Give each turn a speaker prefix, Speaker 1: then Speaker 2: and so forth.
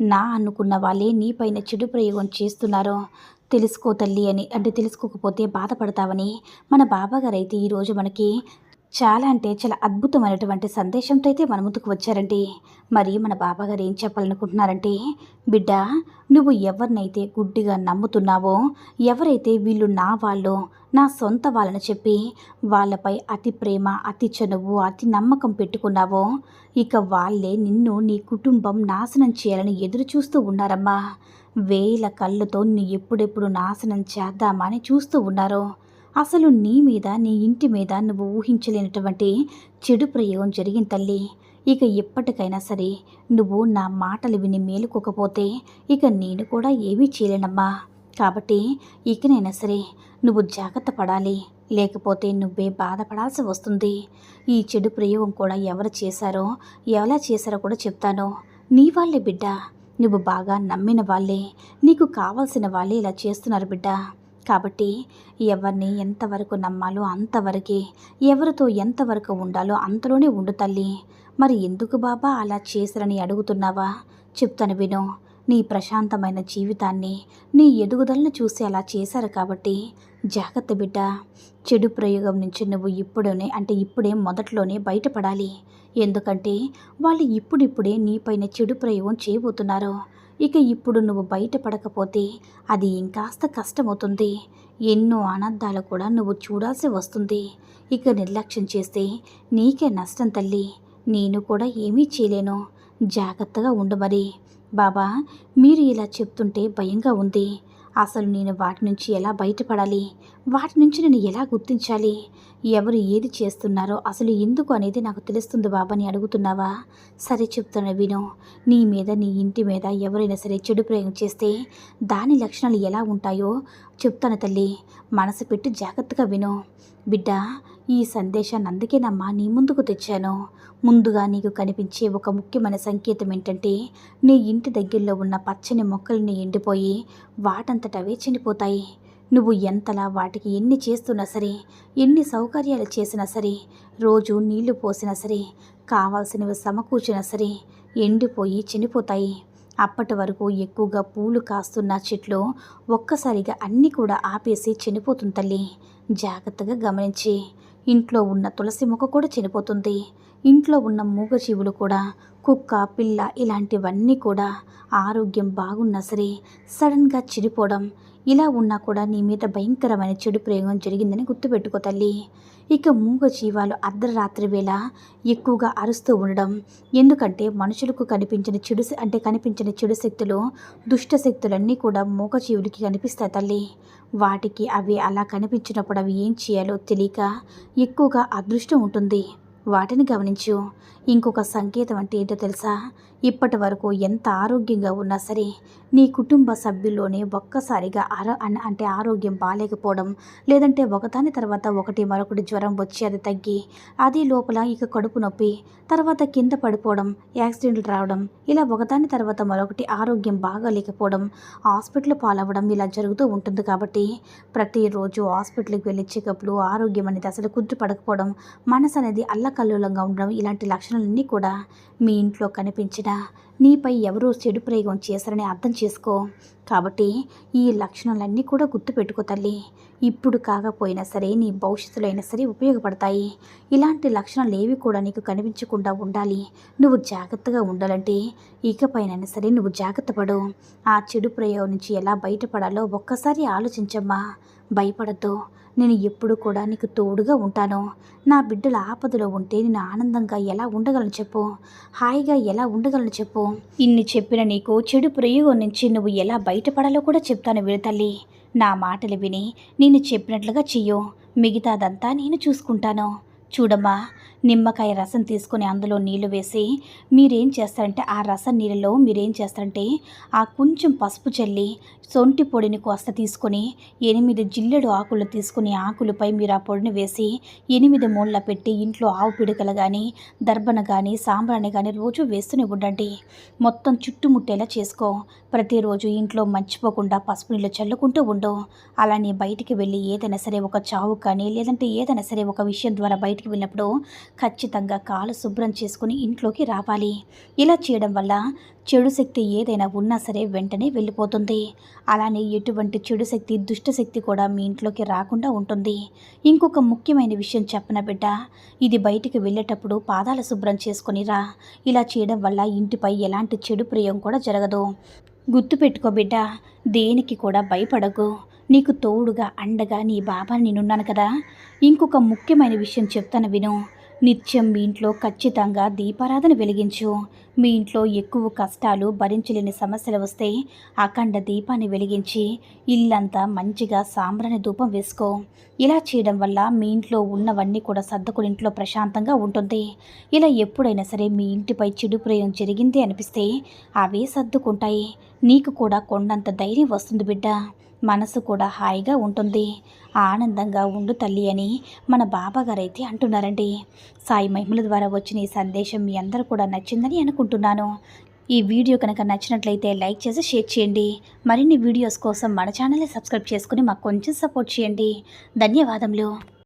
Speaker 1: నా అనుకున్న వాళ్ళే నీపైన చెడు ప్రయోగం చేస్తున్నారో తెలుసుకో తల్లి అని అంటే తెలుసుకోకపోతే బాధపడతావని మన బాబాగారు అయితే ఈరోజు మనకి చాలా అంటే చాలా అద్భుతమైనటువంటి సందేశంతో అయితే మన ముందుకు వచ్చారండి. మరి మన బాబాగారు ఏం చెప్పాలనుకుంటున్నారంటే బిడ్డ నువ్వు ఎవరినైతే గుడ్డిగా నమ్ముతున్నావో ఎవరైతే వీళ్ళు నా వాళ్ళు నా సొంత వాళ్ళని చెప్పి వాళ్ళపై అతి ప్రేమ అతి చనువు అతి నమ్మకం పెట్టుకున్నావో ఇక వాళ్ళే నిన్ను నీ కుటుంబం నాశనం చేయాలని ఎదురు చూస్తూ ఉన్నారమ్మా. వేల కళ్ళతో నీ ఎప్పుడెప్పుడు నాశనం చేద్దామని చూస్తూ ఉన్నారు. అసలు నీ మీద నీ ఇంటి మీద నువ్వు ఊహించలేనటువంటి చెడు ప్రయోగం జరిగింది తల్లి. ఇక ఎప్పటికైనా సరే నువ్వు నా మాటలు విని మేలుకోకపోతే ఇక నేను కూడా ఏమీ చేయలేనమ్మా. కాబట్టి ఇకనైనా సరే నువ్వు జాగ్రత్త పడాలి. లేకపోతే నువ్వే బాధపడాల్సి వస్తుంది. ఈ చెడు ప్రయోగం కూడా ఎవరు చేశారో ఎలా చేశారో కూడా చెప్తాను. నీ వాళ్ళే బిడ్డ. నువ్వు బాగా నమ్మిన వాళ్ళే. నీకు కావాల్సిన వాళ్ళే ఇలా చేస్తున్నారు బిడ్డ. కాబట్టి ఎవరిని ఎంతవరకు నమ్మాలో అంతవరకే ఎవరితో ఎంతవరకు ఉండాలో అంతలోనే ఉండు తల్లి. మరి ఎందుకు బాబా అలా చేశారని అడుగుతున్నావా? చెప్తాను విను. నీ ప్రశాంతమైన జీవితాన్ని నీ ఎదుగుదలను చూసి అలా చేశారు కాబట్టి. జాగ్రత్త బిడ్డ. చెడు ప్రయోగం నుంచి నువ్వు ఇప్పుడునే అంటే ఇప్పుడే మొదట్లోనే బయటపడాలి. ఎందుకంటే వాళ్ళు ఇప్పుడిప్పుడే నీపైన చెడు ప్రయోగం చేయబోతున్నారు. ఇక ఇప్పుడు నువ్వు బయటపడకపోతే అది ఇంకాస్త కష్టమవుతుంది. ఎన్నో అనర్థాలు కూడా నువ్వు చూడాల్సి వస్తుంది. ఇక నిర్లక్ష్యం చేస్తే నీకే నష్టం తల్లి. నేను కూడా ఏమీ చేయలేను. జాగ్రత్తగా ఉండు మరి. బాబా మీరు ఇలా చెప్తుంటే భయంగా ఉంది. అసలు నేను వాటి నుంచి ఎలా బయటపడాలి? వాటి నుంచి నేను ఎలా గుర్తించాలి? ఎవరు ఏది చేస్తున్నారో అసలు ఎందుకు అనేది నాకు తెలుస్తుంది బాబాని అడుగుతున్నావా? సరే చెప్తాను విను. నీ మీద నీ ఇంటి మీద ఎవరైనా సరే చెడు ప్రయోగం చేస్తే దాని లక్షణాలు ఎలా ఉంటాయో చెప్తాను తల్లి. మనసు పెట్టి జాగ్రత్తగా విను. బిడ్డ ఈ సందేశాన్ని అందుకేనమ్మా నీ ముందుకు తెచ్చాను. ముందుగా నీకు కనిపించే ఒక ముఖ్యమైన సంకేతం ఏంటంటే నీ ఇంటి దగ్గరలో ఉన్న పచ్చని మొక్కల్ని ఎండిపోయి వాటంతటవే చనిపోతాయి. నువ్వు ఎంతలా వాటికి ఎన్ని చేస్తున్నా సరే ఎన్ని సౌకర్యాలు చేసినా సరే రోజు నీళ్ళు పోసినా సరే కావాల్సినవి సమకూర్చినా సరే ఎండిపోయి చనిపోతాయి. అప్పటి వరకు ఎక్కువగా పూలు కాస్తున్న చెట్లు ఒక్కసారిగా అన్నీ కూడా ఆపేసి చనిపోతుంది తల్లి. జాగ్రత్తగా గమనించి. ఇంట్లో ఉన్న తులసి మొక్క కూడా చనిపోతుంది. ఇంట్లో ఉన్న మూగజీవులు కూడా కుక్క పిల్ల ఇలాంటివన్నీ కూడా ఆరోగ్యం బాగున్నా సరే సడన్గా చిరిపోవడం ఇలా ఉన్నా కూడా నీ మీద భయంకరమైన చెడు ప్రయోగం జరిగిందని గుర్తుపెట్టుకో తల్లి. ఇక మూగ జీవాలు అర్ధరాత్రి వేళ ఎక్కువగా అరుస్తూ ఉండడం ఎందుకంటే మనుషులకు కనిపించిన చెడు అంటే కనిపించిన చెడు శక్తులు దుష్ట శక్తులన్నీ కూడా మూగజీవులకి కనిపిస్తాయి తల్లి. వాటికి అవి అలా కనిపించినప్పుడు అవి ఏం చేయాలో తెలియక ఎక్కువగా అదృష్టం ఉంటుంది. వాటిని గమనించు. ఇంకొక సంకేతం అంటే ఏంటో తెలుసా? ఇప్పటి వరకు ఎంత ఆరోగ్యంగా ఉన్నా సరే నీ కుటుంబ సభ్యుల్లోనే ఒక్కసారిగా ఆరో అంటే ఆరోగ్యం బాగాలేకపోవడం లేదంటే ఒకదాని తర్వాత ఒకటి మరొకటి జ్వరం వచ్చి అది తగ్గి అది లోపల ఇక కడుపు నొప్పి తర్వాత కింద పడిపోవడం యాక్సిడెంట్లు రావడం ఇలా ఒకదాని తర్వాత మరొకటి ఆరోగ్యం బాగాలేకపోవడం హాస్పిటల్ పాలవ్వడం ఇలా జరుగుతూ ఉంటుంది కాబట్టి ప్రతిరోజు హాస్పిటల్కి వెళ్ళి చెకప్లు ఆరోగ్యం అనేది అసలు కుదురుపడకపోవడం మనసు అనేది అల్లకల్లోలంగా ఉండడం ఇలాంటి లక్షణాలన్నీ కూడా మీ ఇంట్లో కనిపించిన నీపై ఎవరో చెడు ప్రయోగం చేశారని అర్థం చేసుకో. కాబట్టి ఈ లక్షణాలన్నీ కూడా గుర్తుపెట్టుకో తల్లి. ఇప్పుడు కాకపోయినా సరే నీ భవిష్యత్తులో అయినా సరే ఉపయోగపడతాయి. ఇలాంటి లక్షణాలు ఏవి కూడా నీకు కనిపించకుండా ఉండాలి. నువ్వు జాగ్రత్తగా ఉండాలంటే ఇకపైనైనా సరే నువ్వు జాగ్రత్త పడు. ఆ చెడు ప్రయోగం నుంచి ఎలా బయటపడాలో ఒక్కసారి ఆలోచించమ్మా. భయపడద్దు. నేను ఎప్పుడు కూడా నీకు తోడుగా ఉంటాను. నా బిడ్డల ఆపదలో ఉంటే నేను ఆనందంగా ఎలా ఉండగలను చెప్పు? హాయిగా ఎలా ఉండగలను చెప్పు? ఇన్ని చెప్పిన నీకు చెడు ప్రయోగం నుంచి నువ్వు ఎలా బయటపడాలో కూడా చెప్తాను విడతల్లి నా మాటలు విని నేను చెప్పినట్లుగా చెయ్యు. మిగతాదంతా నేను చూసుకుంటాను. చూడమ్మా నిమ్మకాయ రసం తీసుకొని అందులో నీళ్ళు వేసి మీరేం చేస్తారంటే ఆ రసం నీళ్ళలో మీరేం చేస్తారంటే ఆ కొంచెం పసుపు చల్లి సొంటి పొడిని కోస్త తీసుకొని ఎనిమిది జిల్లెడు ఆకులు తీసుకుని ఆకులపై మీరు ఆ పొడిని వేసి ఎనిమిది మూళ్ళ పెట్టి ఇంట్లో ఆవు పిడకలు కానీ దర్భన కానీ సాంబ్రాణి కానీ రోజు వేస్తూనే ఉండండి. మొత్తం చుట్టుముట్టేలా చేసుకో. ప్రతిరోజు ఇంట్లో మర్చిపోకుండా పసుపు నీళ్ళు చల్లుకుంటూ ఉండు. అలానే బయటికి వెళ్ళి ఏదైనా సరే ఒక చావు కానీ లేదంటే ఏదైనా సరే ఒక విషయం ద్వారా బయట బయటికి వెళ్ళినప్పుడు ఖచ్చితంగా కాలు శుభ్రం చేసుకుని ఇంట్లోకి రావాలి. ఇలా చేయడం వల్ల చెడు శక్తి ఏదైనా ఉన్నా సరే వెంటనే వెళ్ళిపోతుంది. అలానే ఎటువంటి చెడు శక్తి దుష్ట శక్తి కూడా మీ ఇంట్లోకి రాకుండా ఉంటుంది. ఇంకొక ముఖ్యమైన విషయం చెప్పన బిడ్డ? ఇది బయటికి వెళ్ళేటప్పుడు పాదాల శుభ్రం చేసుకుని రా. ఇలా చేయడం వల్ల ఇంటిపై ఎలాంటి చెడు ప్రియం కూడా జరగదు. గుర్తుపెట్టుకో బిడ్డ దేనికి కూడా భయపడకు. నీకు తోడుగా అండగా నీ బాబా నేనున్నాను కదా. ఇంకొక ముఖ్యమైన విషయం చెప్తాను విను. నిత్యం మీ ఇంట్లో ఖచ్చితంగా దీపారాధన వెలిగించు. మీ ఇంట్లో ఎక్కువ కష్టాలు భరించలేని సమస్యలు వస్తే అఖండ దీపాన్ని వెలిగించి ఇల్లంతా మంచిగా సాంబ్రాణి ధూపం వేసుకో. ఇలా చేయడం వల్ల మీ ఇంట్లో ఉన్నవన్నీ కూడా సర్దుకుని ఇంట్లో ప్రశాంతంగా ఉంటుంది. ఇలా ఎప్పుడైనా సరే మీ ఇంటిపై చెడు ప్రయోగం జరిగింది అనిపిస్తే అవే సర్దుకుంటాయి. నీకు కూడా కొండంత ధైర్యం వస్తుంది బిడ్డ. మనసు కూడా హాయిగా ఉంటుంది. ఆనందంగా ఉండు తల్లి అని మన బాబాగారు అయితే అంటున్నారండి. సాయి మహిమల ద్వారా వచ్చిన ఈ సందేశం మీ అందరూ కూడా నచ్చిందని అనుకుంటున్నాను. ఈ వీడియో కనుక నచ్చినట్లయితే లైక్ చేసి షేర్ చేయండి. మరిన్ని వీడియోస్ కోసం మన ఛానల్ని సబ్స్క్రైబ్ చేసుకుని మాకు కొంచెం సపోర్ట్ చేయండి. ధన్యవాదములు.